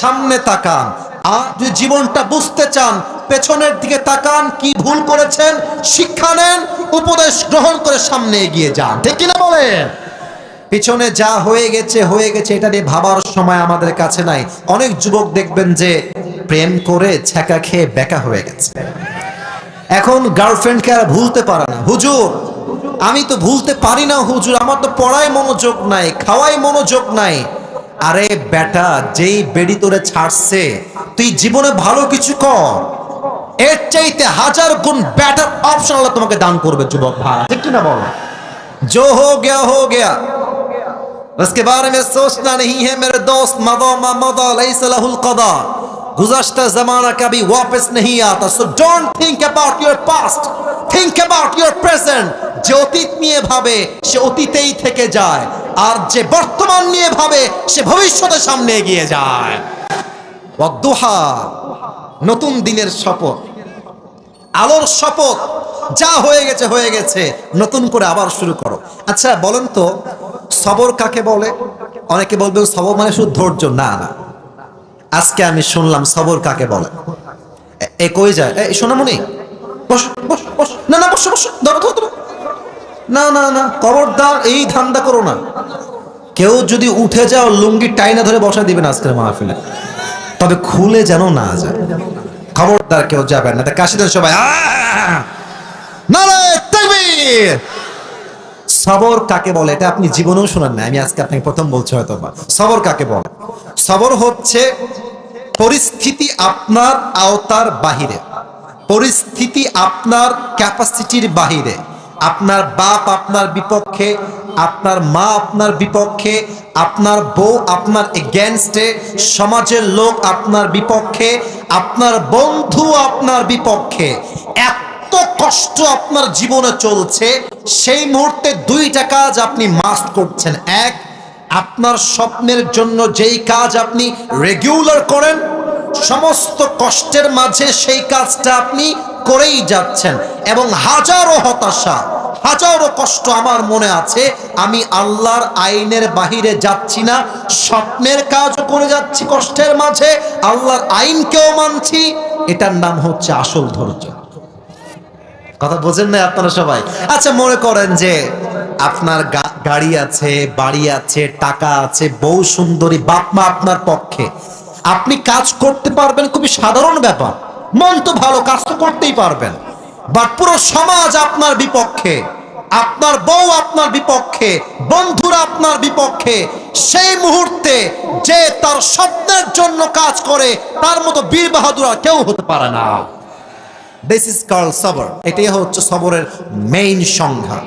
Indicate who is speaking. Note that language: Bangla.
Speaker 1: সামনে তাকান। আর জীবনটা বুঝতে চান, পেছনের দিকে তাকান, কি ভুল করেছেন, শিক্ষা নেন, উপদেশ গ্রহণ করে সামনে এগিয়ে যান। ঠিক কিনা বলেন? পিছনে যা হয়ে গেছে হয়ে গেছে, এটা নিয়ে ভাবার সময় আমাদের কাছে নাই। অনেক যুবক দেখবেন যে প্রেম করে ছ্যাঁকা খেয়ে বেকা হয়ে গেছে। এখন গার্লফ্রেন্ডকে আর ভুলতে পারে না। হুজুর, আমি তো ভুলতে পারি না, হুজুর। আমার তো পড়ায় মনোযোগ নাই খাওয়াই মনোযোগ নাই। আরে বেটা যেই বেডি তোরে ছাড়ছে তুই জীবনে ভালো কিছু কর এর চাইতে হাজার গুণ ব্যাটার অপশন আল্লাহ তোমাকে দান করবে যুবক ভাড়া ঠিক কি না বলো जो हो गया हो गया उसके बारे में सोचना नहीं है मेरे दोस्त मदा मा मदा लैस लहुल कदा गुज़श्ता जमाना कभी वापस नहीं आता so don't think about your past think about your present যে অতীত নিয়ে ভাবে সে অতীতেই থেকে যায় আর যে বর্তমান নিয়ে ভাবে, সে ভবিষ্যতের সামনে এগিয়ে যায়। নতুন দিনের শপথ। আলোর শপথ, যা হয়ে গেছে হয়ে গেছে, নতুন করে আবার শুরু করো। আচ্ছা বলেন তো, সবর কাকে বলে? অনেকে বলবেন, সবর মানে শুধু ধৈর্য, না না। আজকে আমি শুনলাম, সবর কাকে বলে? এ- এ কই যায়? এই সোনামণি বস বস বস। না না, বসো বসো। ধরো ধরো। না না না, খবরদার, এই ধান্দা করো না। কেউ যদি উঠে যাও লুঙ্গি টাইনা ধরে বসা দিবেন আজকের মাহফিলে। তবে খুলে যেন না যায়। খবরদার কেউ যাবেন না। কাশি দেন সবাই সবর কাকে বলে? এটা আপনি জীবনেও শোনেন না আমি আজকে আপনাকে প্রথম বলছি হয়তো সবর কাকে বলে? সবর হচ্ছে পরিস্থিতি আপনার আওতার বাহিরে। পরিস্থিতি আপনার ক্যাপাসিটির বাহিরে। আপনার বাপ আপনার বিপক্ষে, আপনার মা আপনার বিপক্ষে, আপনার বউ আপনার এগেনস্টে সমাজের লোক আপনার বিপক্ষে, আপনার বন্ধু আপনার বিপক্ষে। এত কষ্ট আপনার জীবনে চলছে, সেই মুহূর্তে দুইটা কাজ আপনি মাস্ট করছেন। এক, আপনার স্বপ্নের জন্য যেই কাজ আপনি রেগুলার করেন সমস্ত কষ্টের মাঝে সেই কাজটা আপনি করেই যাচ্ছেন। এবং হাজারো হতাশা, হাজারো কষ্ট আমার মনে আছে, আমি আল্লাহর আইনের বাহিরে যাচ্ছি না, স্বপ্নের কাজও করে যাচ্ছি কষ্টের মাঝে, আল্লাহর আইনকেও মানছি, এটার নাম হচ্ছে আসল ধৈর্য। কথা বোঝেন না আপনারা সবাই? আচ্ছা মনে করেন যে আপনার গাড়ি আছে, বাড়ি আছে, টাকা আছে, বউ সুন্দরী বাপমা আপনার পক্ষে। আপনি কাজ করতে পারবেন, খুবই সাধারণ ব্যাপার। মন তো ভালো, কাজ তো করতেই পারবেন। বাট পুরো সমাজ আপনার বিপক্ষে, আপনার বউ আপনার বিপক্ষে, বন্ধুরা আপনার বিপক্ষে, সেই মুহূর্তে যে তার স্বপ্নের জন্য কাজ করে, তার মতো বীর বাহাদুর আর কেউ হতে পারে না। দিস ইজ কল সবর এটাই হচ্ছে সবরের মেইন সংজ্ঞা।